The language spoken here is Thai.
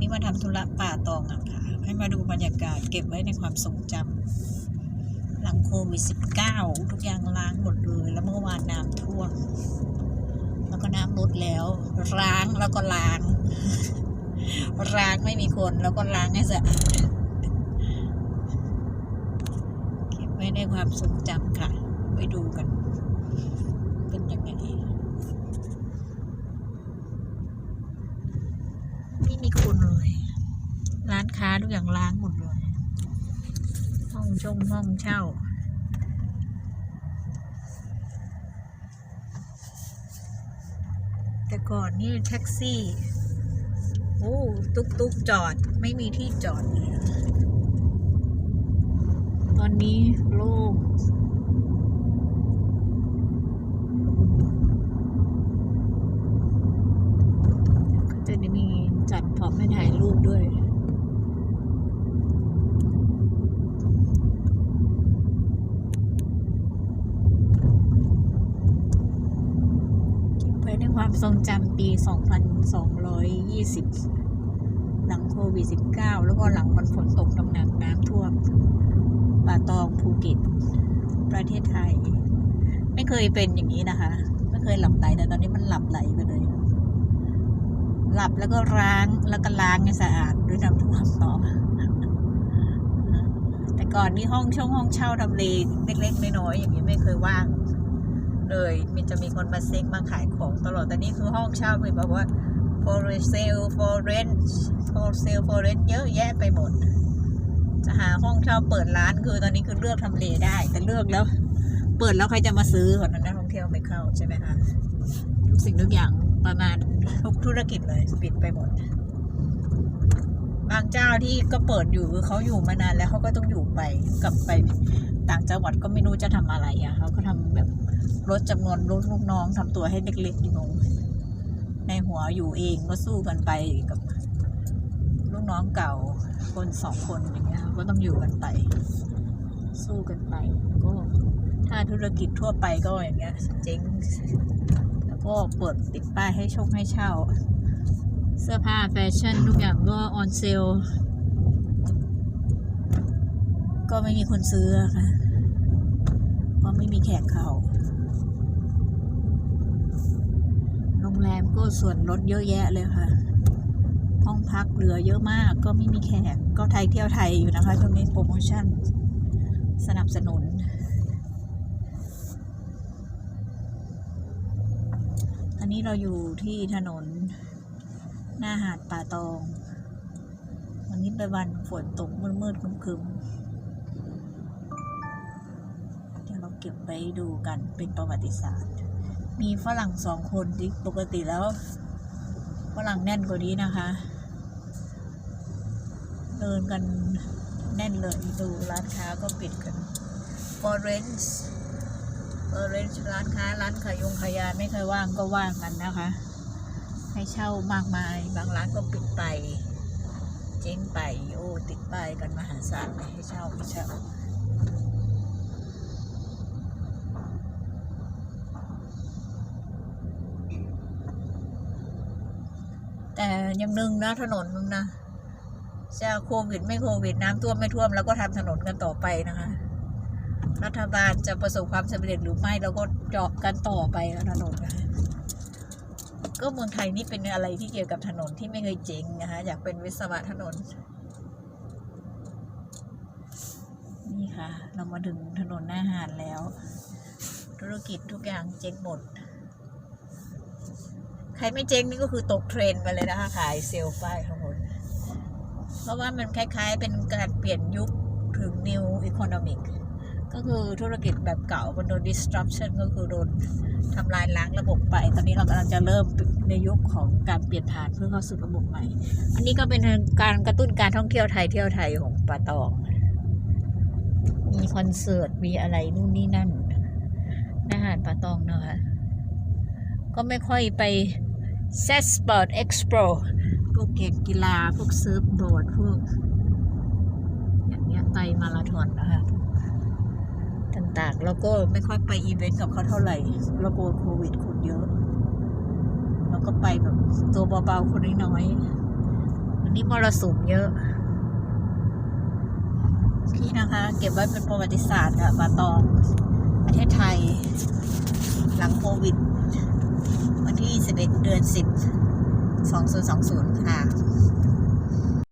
นี้มาทำธุระป่าตองอะค่ะ ให้มาดูบรรยากาศเก็บไว้ในความทรงจำหลังโควิด19ทุกอย่างล้างหมดเลย แล้วเมื่อวานน้ำท่วม แล้วก็น้ำลดแล้ว ล้างแล้วก็ล้าง ล้างไม่มีคนแล้วก็ล้างให้สะอาดเก็บไว้ในความทรงจำค่ะ ไปดูกัน เป็นยังไง ไม่มีคนเลย ร้านค้าทุกอย่างล้างหมดเลย ห้องชงห้องเช่า แต่ก่อนนี่แท็กซี่ โอ้ตุกตุกจอดไม่มีที่จอด ตอนนี้โล่ง ก็จะมีจัดพร้ อมให้ถ่ายรูปด้วยเก็บไว้ในความทรงจำปี 2220 หลังโควิด 19 แล้วก็หลังมันฝนตกตำหนักน้ำท่วม ป่าตองภูเก็ต ประเทศไทย ไม่เคยเป็นอย่างนี้นะคะ ไม่เคยหลับไหลแต่ตอนนี้มันหลับไหลไปเลย หลับแล้วก็ล้างแล้วก็ล้างให้สะอาดด้วยน้ำท่วมต่อแต่ก่อนนี่ห้องช่องห้องเช่าทำเลเล็กๆน้อยๆอย่างนี้ไม่เคยว่าง เลยมันจะมีคนมาเซ็กมาขายของตลอดแต่นี่คือห้องเช่าเป็นแบบว่า for sale for rent for sale for rent เยอะแยะไปหมด จะหาห้องเช่าเปิดร้านคือตอนนี้คือเลือกทำเลได้ แต่เลือกแล้ว เปิดแล้วใครจะมาซื้อคนนั้นนักท่องเที่ยวไม่เข้าใช่ไหมคะทุกสิ่งทุกอย่าง ประมาณทุกธุรกิจเลยปิดไปหมด บางเจ้าที่ก็เปิดอยู่เขาอยู่มานานแล้วเขาก็ต้องอยู่ไปกลับไปต่างจังหวัดก็ไม่รู้จะทำอะไรอะเขาก็ทำแบบลดจำนวนลดลูกน้องทำตัวให้เล็กๆอยู่ในหัวอยู่เองก็สู้กันไปกับลูกน้องเก่าคนสองคนอย่างเงี้ยก็ต้องอยู่กันไป สู้กันไป ก็ถ้าธุรกิจทั่วไปก็อย่างเงี้ยเจ๊ง ก็เปิดติดป้ายให้ชงให้เช่า เสื้อผ้าแฟชั่นทุกอย่างก็ออนเซลก็ไม่มีคนซื้อค่ะ เพราะไม่มีแขกเขาโรงแรมก็ส่วนลดเยอะแยะเลยค่ะ ห้องพักเหลือเยอะมากก็ไม่มีแขก ก็ไทยเที่ยวไทยอยู่นะคะช่วงนี้โปรโมชั่น สนับสนุน อนนี้เราอยู่ที่ถนน หน้าหาดป่าตอง วันนี้เป็นวันฝนตกมืดๆคึมๆเดี๋ยวเราเก็บไปดูกันเป็นประวัติศาสตร์ มีฝรั่งสองคนที่ปกติแล้วฝรั่งแน่นกว่านี้นะคะ เดินกันแน่นเลยดูร้านค้าก็ปิดกัน Orange Orange ร้านค้าร้านขายยงขายาไม่เคยว่างก็ว่างกันนะคะ ให้เช่ามากมาย บางร้านก็ปิดไป เจ๊งไปโอ้ติดป้ายกันมหาศาลเลยให้เช่าให้เช่าแต่ยังนึงนะถนนนึงนะจะโควิดไม่โควิดน้ำท่วมไม่ท่วม แล้วก็ทำถนนกันต่อไปนะคะ รัฐบาลจะประสบความสำเร็จหรือไม่เราก็เจาะกันต่อไปนะถนนก็เมืองไทยนี่เป็นอะไรที่เกี่ยวกับถนนที่ไม่เคยเจ๋งนะคะอยากเป็นวิศวะถนน นี่ค่ะ เรามาถึงถนนหน้าหาดแล้ว ธุรกิจทุกอย่างเจ๊งหมด ใครไม่เจ๊งนี่ก็คือตกเทรนด์ไปเลยนะคะ ขายเซลล์ป้ายทั้งหมดเพราะว่ามันคล้ายๆเป็นการเปลี่ยนยุคถึง new economic ก็คือธุรกิจแบบเก่ามันโดน disruption ก็คือโดนทำลายล้างระบบไป ตอนนี้เรากำลังจะเริ่มในยุคของการเปลี่ยนผ่านเพื่อเข้าสู่ระบบใหม่ อันนี้ก็เป็นการกระตุ้นการท่องเที่ยวไทยเที่ยวไทยของป่าตอง มีคอนเสิร์ต มีอะไรนู่นนี่นั่นอาหารป่าตองนะคะก็ไม่ค่อยไปเซสปอร์ตเอ็กซ์โปพวกเกมกีฬา พวกเซิร์ฟบอร์ด พวก อย่างเงี้ยไตมาราธอนนะคะ ต่างๆ แล้วก็ไม่ค่อยไปอีเวนต์กับเขาเท่าไหร่เรากลัวโควิดคนเยอะเราก็ไปแบบตัวเบาๆคนน้อยๆวันนี้มรสุมเยอะ พี่นะคะ เก็บไว้เป็นประวัติศาสตร์ค่ะป่าตองประเทศไทย หลังโควิด วันที่ 11 เดือน 10 2020 ค่ะ